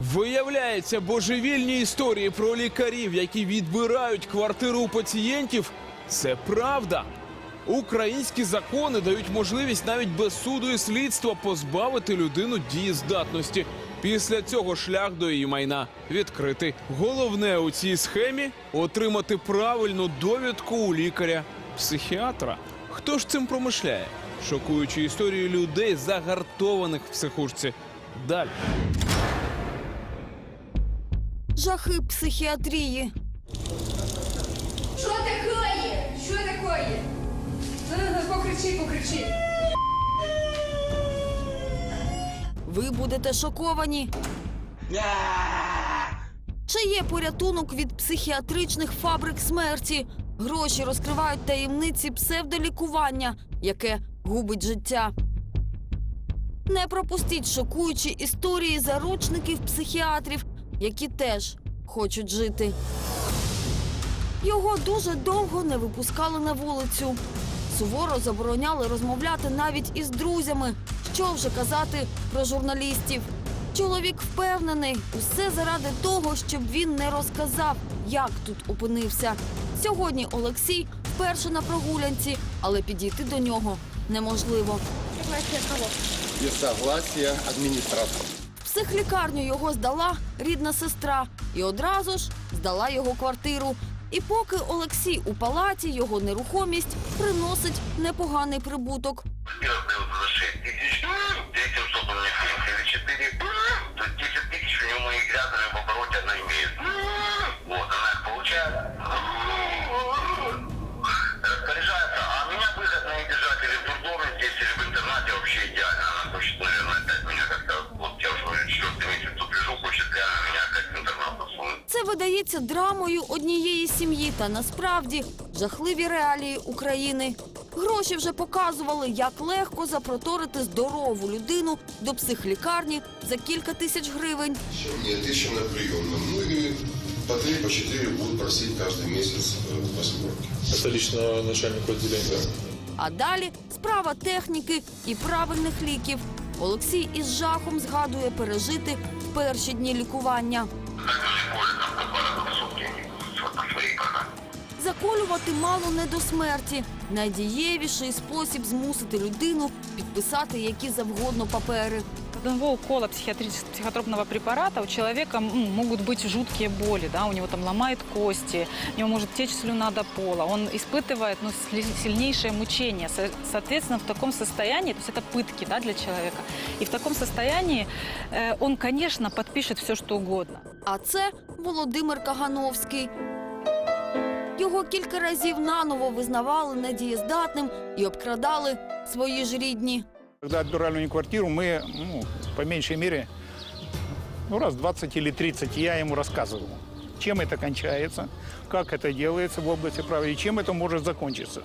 Виявляється, божевільні історії про лікарів, які відбирають квартиру у пацієнтів, це правда. Українські закони дають можливість навіть без суду і слідства позбавити людину дієздатності. Після цього шлях до її майна відкритий. Головне у цій схемі отримати правильну довідку у лікаря-психіатра. Хто ж цим промишляє? Шокуючи історії людей, загартованих в психушці. Далі. Жахи психіатрії. Що таке? Що таке? Ага, Покричи, покричи. Ви будете шоковані. Чи є порятунок від психіатричних фабрик смерті? Гроші розкривають таємниці псевдолікування, яке губить життя. Не пропустіть шокуючі історії заручників психіатрів, які теж хочуть жити. Його дуже довго не випускали на вулицю. Суворо забороняли розмовляти навіть із друзями. Що вже казати про журналістів? Чоловік впевнений, усе заради того, щоб він не розказав, як тут опинився. Сьогодні Олексій вперше на прогулянці, але підійти до нього неможливо. без согласия администратора. В психлікарню його здала рідна сестра і одразу ж здала його квартиру. І поки Олексій у палаті, його нерухомість приносить непоганий прибуток. Первый дает за 6 тысяч, третий что-то у меня 7 или 4, то есть 10 тысяч у него моих грязными в обороте она имеет. засунуть. Це видається драмою однієї сім'ї, та насправді жахливі реалії України. Гроші вже показували, як легко запроторити здорову людину до психлікарні за кілька тисяч гривень. Еще мне тысяча на приемном. Ну и по три, по четыре будут просить каждый месяц э, восьмерки. Это лично начальнику отделения. А далі справа техніки і правильних ліків. Олексій із жахом згадує пережити в перші дні лікування. Так Заколювати мало не до смерті. Найдієвіший спосіб змусити людину підписати які завгодно папери. От одного укола психиатрического психотропного препарата у человека м, могут быть жуткие боли, да, у него там ломает кости, у него может течь слюна до пола, он испытывает ну, сли- сильнейшее мучение. Со- Соответственно, в таком состоянии, то есть это пытки да, для человека, и в таком состоянии э, он, конечно, подпишет все, что угодно. А це Володимир Кагановський. Його кілька разів наново визнавали недієздатним і обкрадали свої ж рідні. Когда отбирали у него квартиру, мы, ну, по меньшей мере, ну, раз 20 или 30 я ему рассказывал, чем это кончается, как это делается в области права и чем это может закончиться.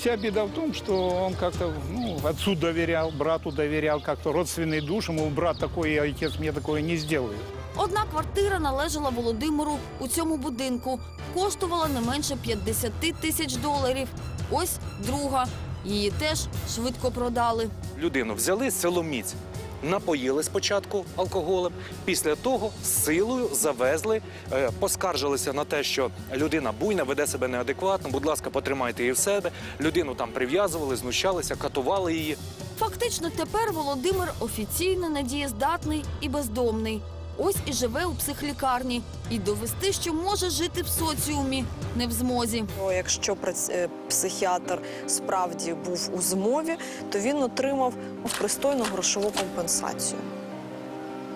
Вся беда в том, что он как-то ну, отцу доверял, брату доверял, как-то родственный душ, ему брат такой, а отец мне такое не сделает. Одна квартира належала Володимиру у цьому будинку. Коштувала не менше 50 тисяч доларів. Ось друга. Її теж швидко продали. людину взяли силоміць, напоїли спочатку алкоголем, після того силою завезли, е, поскаржилися на те, що людина буйна, веде себе неадекватно. Будь ласка, потримайте її в себе. Людину там прив'язували, знущалися, катували її. Фактично тепер Володимир офіційно надієздатний і бездомний. Ось і живе у психлікарні. І довести, що може жити в соціумі, не в змозі. Якщо е, психіатр справді був у змові, то він отримав ну, пристойну грошову компенсацію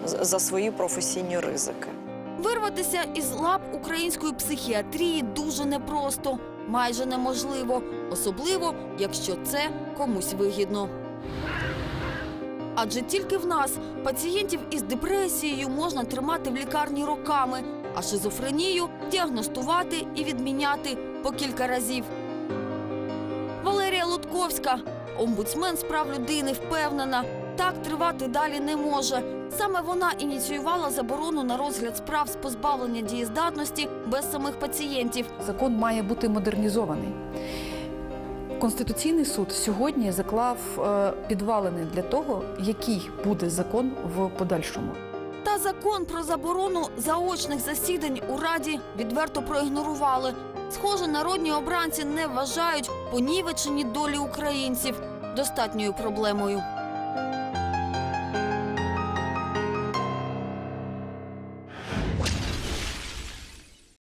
за свої професійні ризики. Вирватися із лап української психіатрії дуже непросто, майже неможливо, особливо якщо це комусь вигідно. Адже тільки в нас пацієнтів із депресією можна тримати в лікарні роками, а шизофренію діагностувати і відміняти по кілька разів. Валерія Лутковська, омбудсмен з прав людини, впевнена, так тривати далі не може. Саме вона ініціювала заборону на розгляд справ з позбавлення дієздатності без самих пацієнтів. Закон має бути модернізований. Конституційний суд сьогодні заклав е, підвалини для того, який буде закон в подальшому. Та закон про заборону заочних засідань у раді відверто проігнорували. Схоже, народні обранці не вважають понівечені долі українців достатньою проблемою.